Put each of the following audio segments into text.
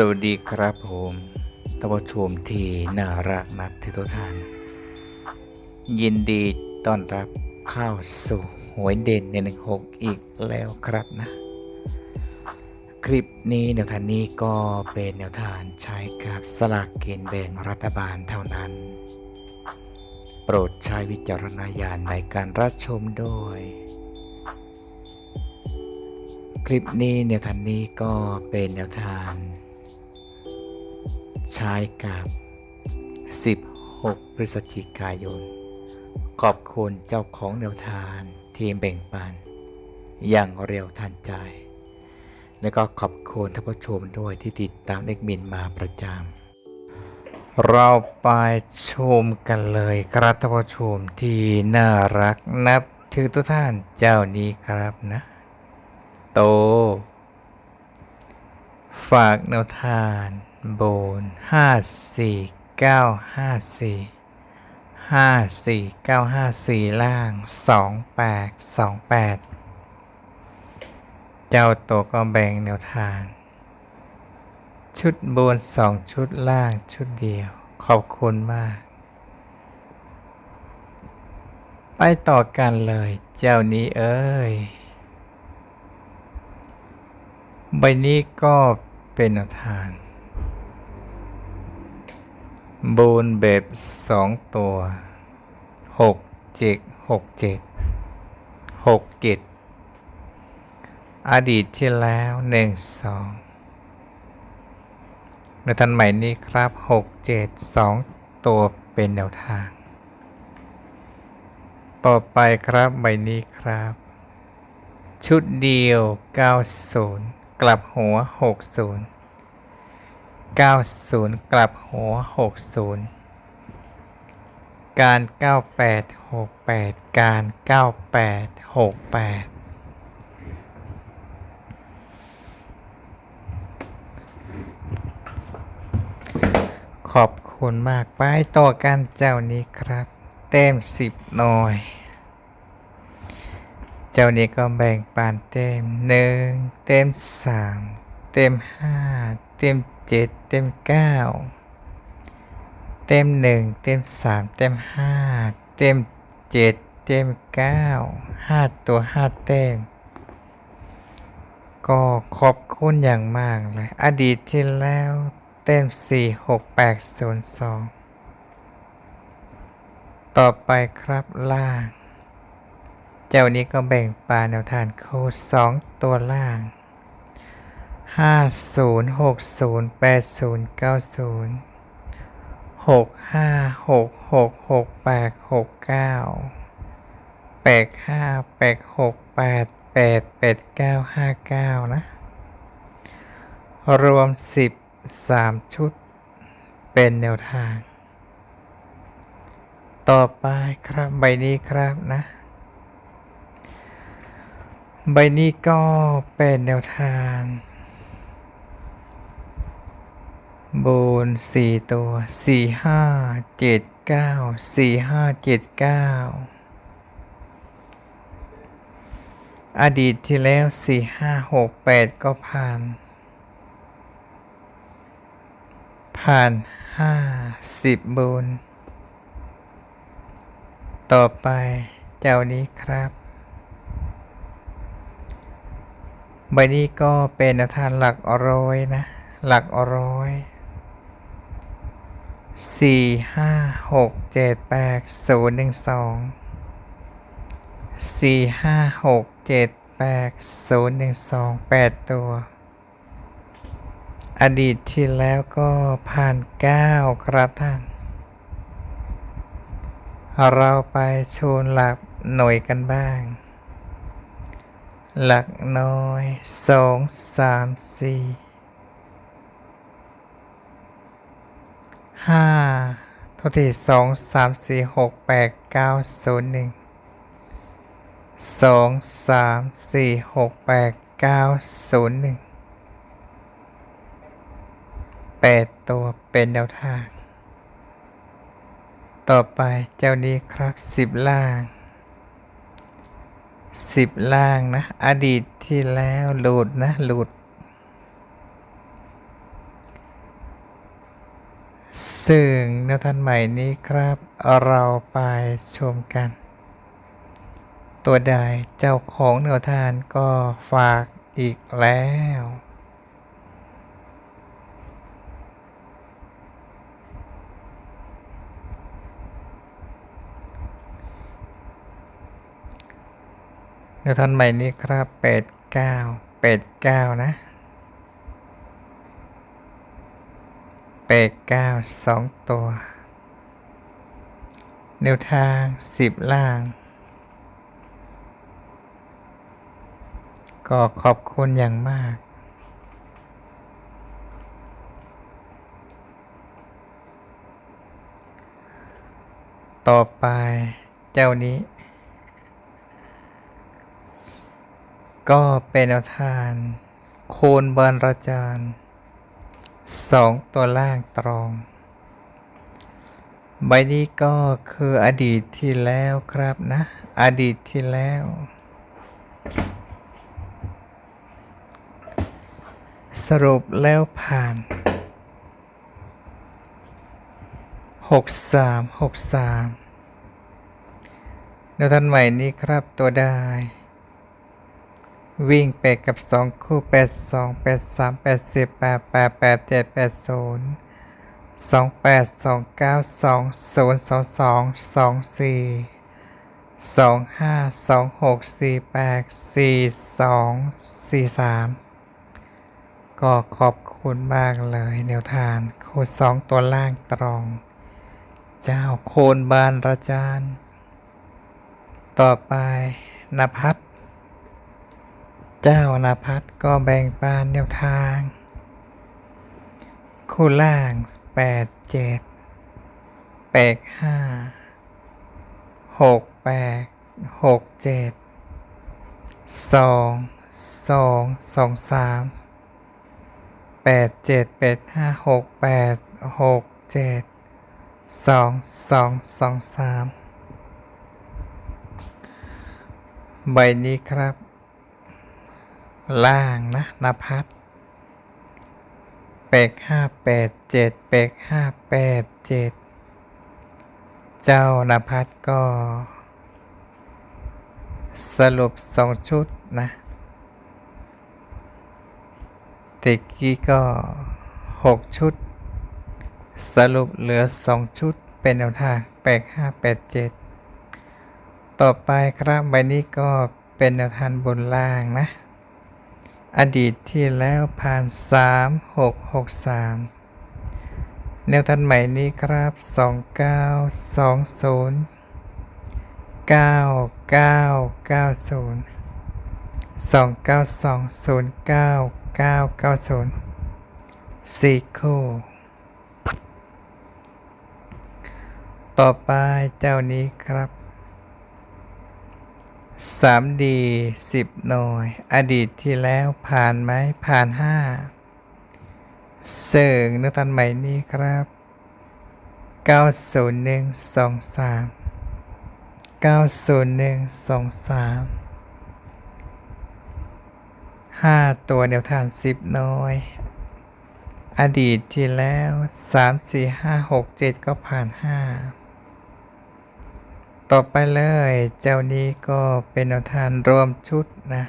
สวัสดีครับผมท่านผู้ชมที่น่ารักนับที่ทุกท่าน ยินดีต้อนรับเข้าสู่หวยเด่นในหนึ่งหกอีกแล้วครับนะ คลิปนี้แนวทางนี้ก็เป็นแนวทางใช้กับสลากกินแบ่งรัฐบาลเท่านั้น โปรดใช้วิจารณญาณในการรับชมด้วยคลิปนี้แนวทางนี้ก็เป็นแนวทาง ใช้กับ16 พฤศจิกายน ขอบคุณเจ้าของแนวทางที่แบ่งปัน อย่างเร็วทันใจ และก็ขอบคุณท่านผู้ชมด้วยที่ติดตามเล็กมินมาประจำ เราไปชมกันเลยครับท่านผู้ชมที่น่ารักนับถือทุกท่านเจ้านี้ครับนะ โต ฝากแนวทาน โบนห้าสี่เก้าห้าสี่ห้าสี่เก้าห้าสี่ล่างสองแปดสองแปดเจ้าตัวก็แบ่งแนวทาง ชุดบนสองชุดล่างชุดเดียว ขอบคุณมาก ไปต่อกันเลยเจ้านี้เอ้ย ใบนี้ก็เป็นแนวทาง บนแบบสองตัวหกเจ็ดหกเจ็ดหกเจ็ดอดีตที่แล้วหนึ่งสองในทันใหม่นี้ครับหกเจ็ดสองตัวเป็นแนวทาง ต่อไปครับใบนี้ครับ ชุดเดียว 90 กลับหัว 60 90 กลับหัว 60 การ 98 68 การ 98 68ขอบคุณมาก ไปต่อกันเจ้านี้ครับ เต็ม10หน่อย เจ้านี้ก็แบ่งปานเต็มหนึ่งเต็มสามเต็มห้าเต็ม เจ็ดเต็มเก้าเต็มหนึ่งเต็มสามเต็มห้าเต็มเจ็ดเต็มเก้าห้าตัวห้าเต็มก็ขอบคุณอย่างมากเลย อดีตที่แล้วเต็มสี่หกแปดศูนย์สองต่อไปครับล่าง เจ้านี้ก็แบ่งปลาแนวทานโคสองตัวล่าง 50 60 80 90 65 66 68 69 85 86 88 89 59นะ รวม13ชุด เป็นแนวทาง ต่อไปครับใบนี้ครับนะ ใบนี้ก็เป็นแนวทางโบนสี่ตัวสี่ห้าเจ็ดเก้าสี่ห้าเจ็ดเก้าอดีตที่แล้วสี่ห้าหกแปดก็ผ่าน ผ่านห้าสิบบนต่อไปเจ้านี้ครับใบนี้ก็เป็นแนวทางหลักร้อยนะ หลักร้อย สี่ห้าหกเจ็ดแปดศูนย์หนึ่งสองสี่ห้าหกเจ็ดแปดศูนย์หนึ่งสองแปดตัว อดีตที่แล้วก็ผ่านเก้าครับท่าน เราไปชนหลักหน่วยกันบ้าง หลักน้อยสองสามสี่ ห้าเท่าที่สองสามสี่หกแปดเก้าศูนย์หนึ่งสองสามสี่หกแปดเก้าศูนย์หนึ่งแปดตัวเป็นแนวทาง ต่อไปเจ้านี้ครับสิบล่างสิบล่างนะ อดีตที่แล้วหลุดนะหลุด ซึ่งแนวทางใหม่นี้ครับ เราไปชมกัน ตัวใดเจ้าของแนวทางก็ฝากอีกแล้วแนวทางใหม่นี้ครับเป็ดเก้าเป็ดเก้านะ เป็ดเก้าสองตัว แนวทางสิบล่าง ก็ขอบคุณอย่างมาก ต่อไปเจ้านี้ ก็เป็นแนวทานโคนบรรจารย์ สองตัวล่างตรองใบนี้ก็คืออดีตที่แล้วครับนะ อดีตที่แล้ว สรุปแล้วผ่านหกสามหกสามแนวทันใหม่นี้ครับตัวได้ วิ่งไปกับสองคู่แปดสองแปดสามแปดสิบแปดแปดแปดเจ็ดแปดศูนย์สองแปดสองเก้าสองศูนย์สองสองสองสี่สองห้าสองหกสี่แปดสี่สองสี่สามก็ขอบคุณมากเลยแนวทานคูณสองตัวล่างตรอง เจ้าโคนบานระจานต่อไปนภัส เจ้านาพัฒก็แบ่งปานแนวทาง คู่ล่างแปดเจ็ดแปดห้าหกแปดหกเจ็ดสองสองสองสามแปดเจ็ดแปดห้าหกแปดหกเจ็ดสองสองสองสามใบนี้ครับ ล่างนะนภัสเป็กห้าแปดเจ็ดเป็กห้าแปดเจ็ดเจ้านภัสก็ สรุปสองชุดนะติกกี้ก็หกชุด สรุปเหลือสองชุดเป็นแนวทางแปดห้าแปดเจ็ดต่อไปครับใบนี้ก็เป็นแนวทางบนล่างนะ อดีตที่แล้วผ่าน 3 6 6 3 แนวทันใหม่นี้ครับ 2 9 2 0 9 9 9 0 2 9 2 0 9 9 9 0 4 คู่ ต่อไปเจ้านี้ครับ สามดีสิบหน่วย อดีตที่แล้วผ่านไหมผ่านห้าเสริงนึกตันใหม่นี้ครับเก้าศูนย์หนึ่งสองสามเก้าศูนย์หนึ่งสองสามห้าตัวแนวทางสิบหน่วย อดีตที่แล้วสามสี่ห้าหกเจ็ดก็ผ่านห้า ต่อไปเลย เจ้านี้ก็เป็นทานรวมชุดนะ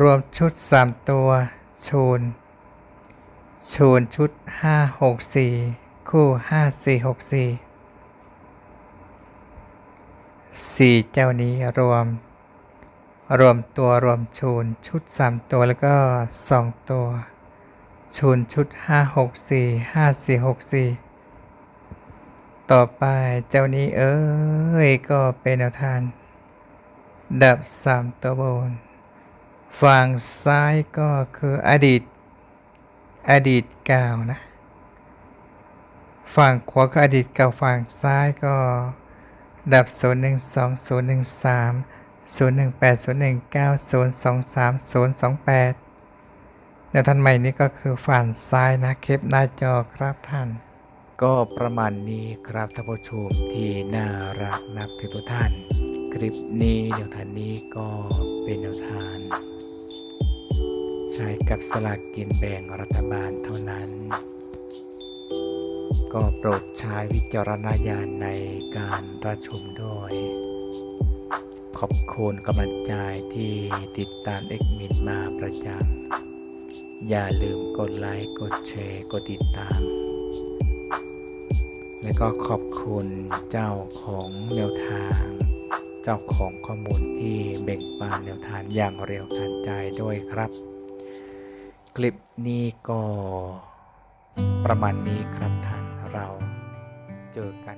รวมชุด 3 ตัวชูนชูนชุด 5 6 4 คู่ 5 4 6 4 4 เจ้านี้รวม รวมตัวรวมชูนชุด 3 ตัวแล้วก็ 2 ตัว ชูนชุด 5 6 4 5 4 6 4 ต่อไปเจ้านี้เอ้ย ก็เป็นแนวทาน ดับสามตัวบน ฝั่งซ้ายก็คืออดีต อดีตเก่านะ ฝั่งขวาก็ออดีตเก่าฝั่งซ้ายก็ดับศูนย์หนึ่งสองศูนย์หนึ่งสามศูนย์หนึ่งแปดศูนย์หนึ่งเก้าศูนย์สองสามศูนย์สองแปดแนวท่านใหม่นี้ก็คือฝั่งซ้ายนะเคปหน้าจอครับท่าน ก็ประมาณนี้ครับท่านผู้ชมที่น่ารักนับถือทุกท่าน คลิปนี้แนวทางนี้ก็เป็นแนวทางโชช้กับสลากกินแบ่งรัฐบาลเท่านั้น ก็โปรดใช้วิจารณญาณในการรับชมด้วย ขอบคุณกำลังใจที่ติดตามเอกมินมาประจำอย่าลืมกดไลค์ กดแชร์ กดติดตาม และก็ขอบคุณเจ้าของแนวทาง เจ้าของข้อมูลที่เบ่งบานแนวทางอย่างเร็วทันใจด้วยครับ คลิปนี้ก็ประมาณนี้ครับท่านเราเจอกัน